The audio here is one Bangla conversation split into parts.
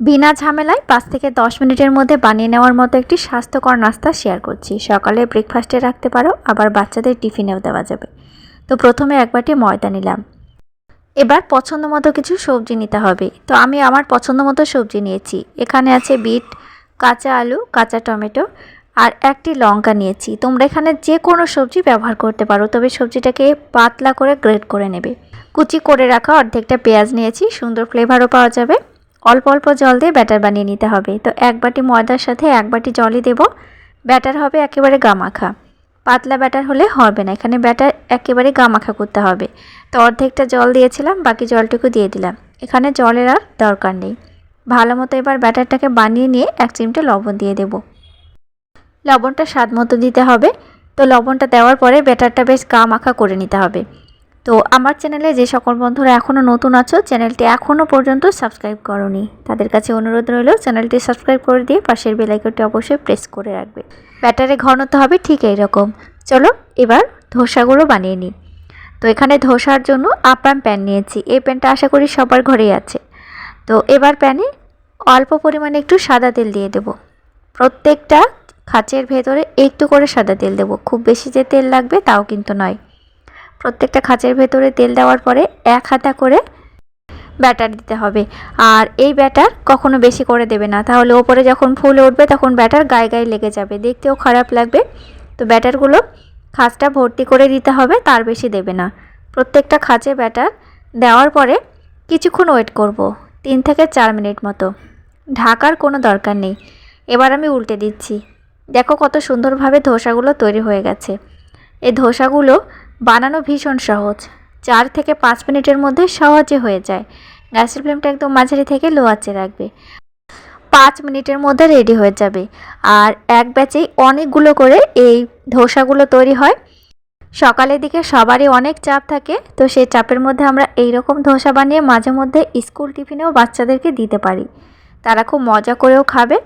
বিনা ঝামেলায় পাঁচ থেকে দশ মিনিটের মধ্যে বানিয়ে নেওয়ার মতো একটি স্বাস্থ্যকর নাস্তা শেয়ার করছি। সকালে ব্রেকফাস্টে রাখতে পারো, আবার বাচ্চাদের টিফিনেও দেওয়া যাবে। তো প্রথমে এক বাটি ময়দা নিলাম। এবার পছন্দ মতো কিছু সবজি নিতে হবে। তো আমি আমার পছন্দ মতো সবজি নিয়েছি। এখানে আছে বিট, কাঁচা আলু, কাঁচা টমেটো আর একটি লঙ্কা নিয়েছি। তোমরা এখানে যে কোনো সবজি ব্যবহার করতে পারো, তবে সবজিটাকে পাতলা করে গ্রেড করে নেবে। কুচি করে রাখা অর্ধেকটা পেঁয়াজ নিয়েছি, সুন্দর ফ্লেভারও পাওয়া যাবে। অল্প অল্প জল দিয়ে ব্যাটার বানিয়ে নিতে হবে। তো এক বাটি ময়দার সাথে এক বাটি জলই দেব। ব্যাটার হবে একেবারে গামাখা। পাতলা ব্যাটার হলে হবে না। এখানে ব্যাটার একেবারে গামাখা করতে হবে। তো অর্ধেকটা জল দিয়েছিলাম, বাকি জলটুকু দিয়ে দিলাম। এখানে জলের আর দরকার নেই। ভালো মতো এবার ব্যাটারটাকে বানিয়ে নিয়ে এক চিমটে লবণ দিয়ে দেব। লবণটা স্বাদ মতো দিতে হবে। তো লবণটা দেওয়ার পরে ব্যাটারটা বেশ গা মাখা করে নিতে হবে। তো আমার চ্যানেলে যে সকল বন্ধুরা এখনও নতুন আছো, চ্যানেলটি এখনও পর্যন্ত সাবস্ক্রাইব করনি। তাদের কাছে অনুরোধ রইল, চ্যানেলটি সাবস্ক্রাইব করে দিয়ে পাশের বেলাইকনটি অবশ্যই প্রেস করে রাখবে। ব্যাটারে ঘনত্ব হবে ঠিক এই রকম চলো এবার ধোসাগুলো বানিয়ে নিই। তো এখানে ধোসার জন্য আপ্রাম প্যান নিয়েছি। এই প্যানটা আশা করি সবার ঘরেই আছে। তো এবার প্যানে অল্প পরিমাণে একটু সাদা তেল দিয়ে দেব। প্রত্যেকটা খাঁচের ভেতরে একটু করে সাদা তেল দেব। খুব বেশি যে তেল লাগবে তাও কিন্তু নয়। প্রত্যেকটা খাঁচের ভেতরে তেল দেওয়ার পরে এক হাতা করে ব্যাটার দিতে হবে। আর এই ব্যাটার কখনো বেশি করে দেবে না। তাহলে ওপরে যখন ফুলে উঠবে, তখন ব্যাটার গায়ে গায়ে লেগে যাবে। দেখতেও খারাপ লাগবে। তো ব্যাটারগুলো খাঁচটা ভর্তি করে দিতে হবে, তার বেশি দেবে না। প্রত্যেকটা খাঁচে ব্যাটার দেওয়ার পরে কিছুক্ষণ ওয়েট করব, তিন থেকে চার মিনিট মতো। ঢাকার কোনো দরকার নেই। এবার আমি উল্টে দিচ্ছি। দেখো কত সুন্দরভাবে ধোসাগুলো তৈরি হয়ে গেছে। এই ধোসাগুলো বানানো ভীষণ সহজ। চার থেকে পাঁচ মিনিটের মধ্যে সহজে হয়ে যায়। গ্যাসের ফ্লেমটা একদম মাঝারি থেকে লো আঁচে রাখবে। পাঁচ মিনিটের মধ্যে রেডি হয়ে যাবে। আর এক ব্যাচেই অনেকগুলো করে এই ধোসাগুলো তৈরি হয়। সকালের দিকে সবারই অনেক চাপ থাকে, তো সেই চাপের মধ্যে আমরা এই রকম ধোসা বানিয়ে মাঝে মধ্যে স্কুল টিফিনেও বাচ্চাদেরকে দিতে পারি। তারা খুব মজা করেও খাবে।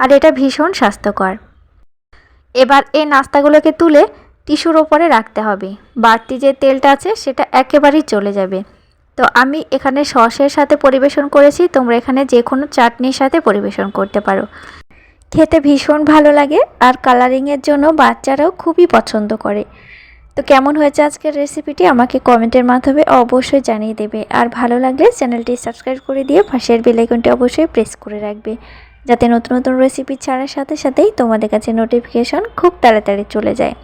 আর এটা ভীষণ স্বাস্থ্যকর। এবার এই নাস্তাগুলোকে তুলে টিস্যুর ওপরে রাখতে হবে। বাড়তি যে তেলটা আছে, সেটা একেবারেই চলে যাবে। তো আমি এখানে সসের সাথে পরিবেশন করেছি, তোমরা এখানে যে কোনো চাটনির সাথে পরিবেশন করতে পারো। খেতে ভীষণ ভালো লাগে, আর কালারিংয়ের জন্য বাচ্চারাও খুবই পছন্দ করে। তো কেমন হয়েছে আজকের রেসিপিটি আমাকে কমেন্টের মাধ্যমে অবশ্যই জানিয়ে দেবে। আর ভালো লাগলে চ্যানেলটি সাবস্ক্রাইব করে দিয়ে পাশের বেলাইকনটি অবশ্যই প্রেস করে রাখবে। যাতে নতুন নতুন রেসিপি ছাড়ার সাথে সাথেই তোমাদের কাছে নোটিফিকেশন খুব তাড়াতাড়ি চলে যায়।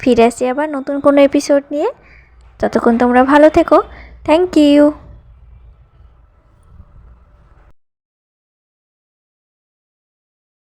ফিরে আসি আবার নতুন কোনো এপিসোড নিয়ে। ততক্ষণ তোমরা ভালো থেকো। Thank you